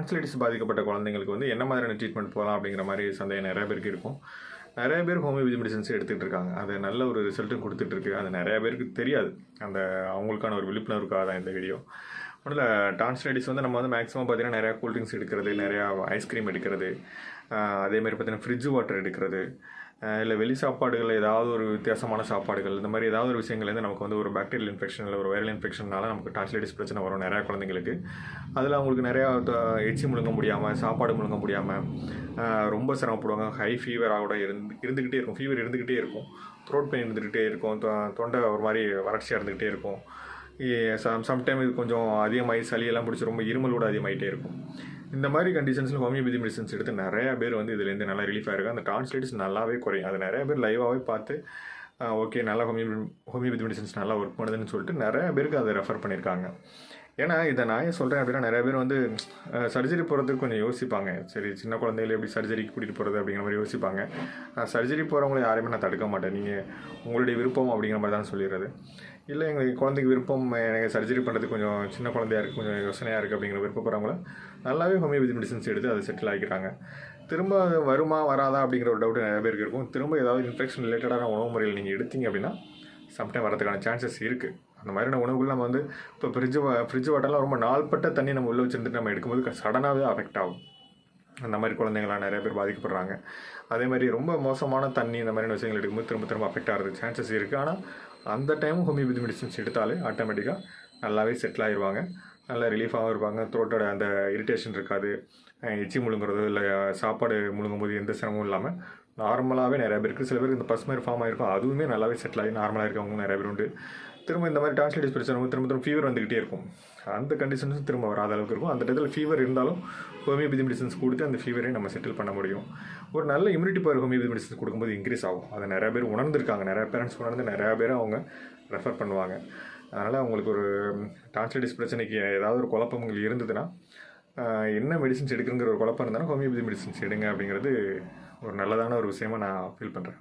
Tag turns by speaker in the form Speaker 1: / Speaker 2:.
Speaker 1: Tonsillitis பாதிக்கப்பட்ட குழந்தைங்களுக்கு வந்து என்ன மாதிரியான ட்ரீட்மெண்ட் போகலாம் அப்படிங்கிற மாதிரி சந்தேகம் நிறைய பேருக்கு இருக்கும். நிறைய பேர் ஹோமியோபதி மெடிசன்ஸ் எடுத்துகிட்டு இருக்காங்க. அது நல்ல ஒரு ரிசல்ட்டும் கொடுத்துட்ருக்கு அது நிறைய பேருக்கு தெரியாது. அந்த அவங்களுக்கான ஒரு விழிப்புணர்வுக்காக தான் இந்த வீடியோ ஒன்றும் டான்சிலைட்டிஸ் வந்து நம்ம வந்து மேக்ஸிமம் பார்த்தீங்கன்னா நிறையா கூல்ட்ரிங்க்ஸ் எடுக்கிறது நிறையா ஐஸ்கிரீம் எடுக்கிறது ஆஹ் அதேமாதிரி பார்த்தீங்கன்னா ஃப்ரிட்ஜ் வாட்டர் எடுக்கிறது இல்லை வெளி சாப்பாடுகள் ஏதாவது ஒரு வித்தியாசமான சாப்பாடுகள் இந்த மாதிரி ஏதாவது ஒரு விஷயங்கள்லேருந்து நமக்கு வந்து ஒரு பாக்டீரியல் இன்ஃபெக்ஷன் இல்லை ஒரு வைரல் இன்ஃபெக்ஷனால நமக்கு டான்சிலைட்டிஸ் பிரச்சனை வரும் நிறையா குழந்தைங்களுக்கு அதில் அவங்களுக்கு நிறையா எச்சி முழுங்க முடியாமல் சாப்பாடு முழுங்க முடியாமல் ரொம்ப சிரமப்படுவாங்க. ஹை ஃபீவராக கூட இருந்து இருந்துக்கிட்டே இருக்கும். ஃபீவர் இருந்துக்கிட்டே இருக்கும். த்ரோட் பெயின் இருந்துக்கிட்டே இருக்கும். தொ- தொண்டை ஒரு மாதிரி வறட்சியாக இருந்துக்கிட்டே இருக்கும். சம் சம்டைம் இது கொஞ்சம் அதிகமாகி சளியெல்லாம் பிடிச்சி ரொம்ப இருமல் கூட அதிகமாகிட்டே இருக்கும். இந்த மாதிரி கண்டிஷன்ஸில் ஹோமியோபதி மெடிசன்ஸ் எடுத்து நிறையா பேர் வந்து இதுலேருந்து நல்லா ரிலீஃப் ஆகிருக்கும் அந்த டான்ஸ்லைட்டிஸ் நல்லாவே குறையும். அது நிறைய பேர் லைவாகவே பார்த்து ஓகே நல்லா ஹோமியோ ஹோமியோபதி மெடிசன்ஸ் நல்லா ஒர்க் பண்ணுதுன்னு சொல்லிட்டு நிறையா பேருக்கு அதை ரெஃபர் பண்ணியிருக்காங்க ஏன்னா இதை நான் ஏன் சொல்கிறேன் அப்படின்னா நிறைய பேர் வந்து சர்ஜரி போகிறதுக்கு கொஞ்சம் யோசிப்பாங்க. சரி சின்ன குழந்தையில எப்படி சர்ஜரிக்கு கூட்டிகிட்டு போகிறது அப்படிங்கிற மாதிரி யோசிப்பாங்க. சர்ஜரி போகிறவங்கள யாரையுமே நான் தடுக்க மாட்டேன். நீங்கள் உங்களுடைய விருப்பம் அப்படிங்கிற மாதிரி தான் சொல்லிடுறது. இல்லை எங்களுக்கு குழந்தைக்கு விருப்பம் எனக்கு சர்ஜரி பண்ணுறதுக்கு கொஞ்சம் சின்ன குழந்தையா இருக்குது கொஞ்சம் யோசனையாக இருக்குது அப்படிங்கிற விருப்பப்படுறவங்கள நல்லாவே ஹோமியோபதி மெடிசன்ஸ் எடுத்து அதை செட்டில் ஆகிக்கிறாங்க திரும்ப அது வருமா வராதா அப்படிங்கிற ஒரு டவுட் நிறைய பேருக்கு இருக்கும். திரும்ப ஏதாவது இன்ஃபெக்ஷன் ரிலேட்டடான உணவு முறையில் நீங்கள் எடுத்தீங்க அப்படின்னா சம்டைம் வரதுக்கான சான்சஸ் இருக்குது அந்த மாதிரியான உணவுகள் நம்ம வந்து இப்போ ஃப்ரிட்ஜ் ஃப்ரிட்ஜ் வாட்டர்லாம் ரொம்ப நாள்பட்ட தண்ணி நம்ம உள்ளே வச்சுருந்துட்டு நம்ம எடுக்கும்போது சடனாகவே அஃபெக்ட் ஆகும். அந்த மாதிரி குழந்தைங்களாம் நிறைய பேர் பாதிக்கப்படுறாங்க. அதே மாதிரி ரொம்ப மோசமான தண்ணி இந்த மாதிரியான விஷயங்கள் எடுக்கும்போது திரும்ப திரும்ப அஃபெக்ட் ஆகிறது சான்சஸ் இருக்குது ஆனால் அந்த டைமும் ஹோமியோபதி மெடிசன்ஸ் எடுத்தாலே ஆட்டோமேட்டிக்காக நல்லாவே செட்டில் ஆயிடுவாங்க நல்லா ரிலீஃபாகவும் இருப்பாங்க. த்ரோட்டோட அந்த இரிட்டேஷன் இருக்காது. எச்சி முழுங்குறதோ இல்லை சாப்பாடு முழுங்கும் போது எந்த சிரமமும் இல்லாமல் நார்மலாகவே நிறைய பேர் இருக்குது சில பேருக்கு இந்த பசுமாரி மாதிரி ஃபார்ம் ஆகிருக்கும் அதுவுமே நல்லாவே செட்டில் ஆகி நார்மலாக இருக்கவங்க நிறைய பேர் உண்டு. திரும்ப இந்த மாதிரி டான்ஸ்லைட்டிஸ் பிரச்சனை திரும்ப திரும்ப ஃபீவர் வந்துக்கிட்டே இருக்கும். அந்த கண்டிஷன்ஸும் திரும்ப வராத அளவுக்கு இருக்கும். அந்த இடத்துல ஃபீவர் இருந்தாலும் ஹோமியோபதி மெடிசன்ஸ் கொடுத்து அந்த ஃபீவரை நம்ம செட்டில் பண்ண முடியும். ஒரு நல்ல இம்யூனிட்டி பவர் ஹோமியோபதி மெடிசன்ஸ் கொடுக்கும்போது இன்க்ரீஸ் ஆகும். அதை நிறையா பேர் உணர்ந்துருக்காங்க. நிறையா பேரண்ட்ஸ் உணர்ந்து நிறையா பேர் அவங்க ரெஃபர் பண்ணுவாங்க. அதனால் அவங்களுக்கு ஒரு டான்ஸ்லைட்டிஸ் பிரச்சனைக்கு ஏதாவது ஒரு குழப்பம் உங்களுக்கு இருந்ததுன்னா என்ன மெடிசன்ஸ் எடுக்குங்கிற ஒரு குழப்பம் இருந்தாலும் ஹோமியோபதி மெடிசன்ஸ் எடுங்க அப்படிங்கிறது ஒரு நல்லதான ஒரு விஷயமா நான் ஃபீல் பண்ணுறேன்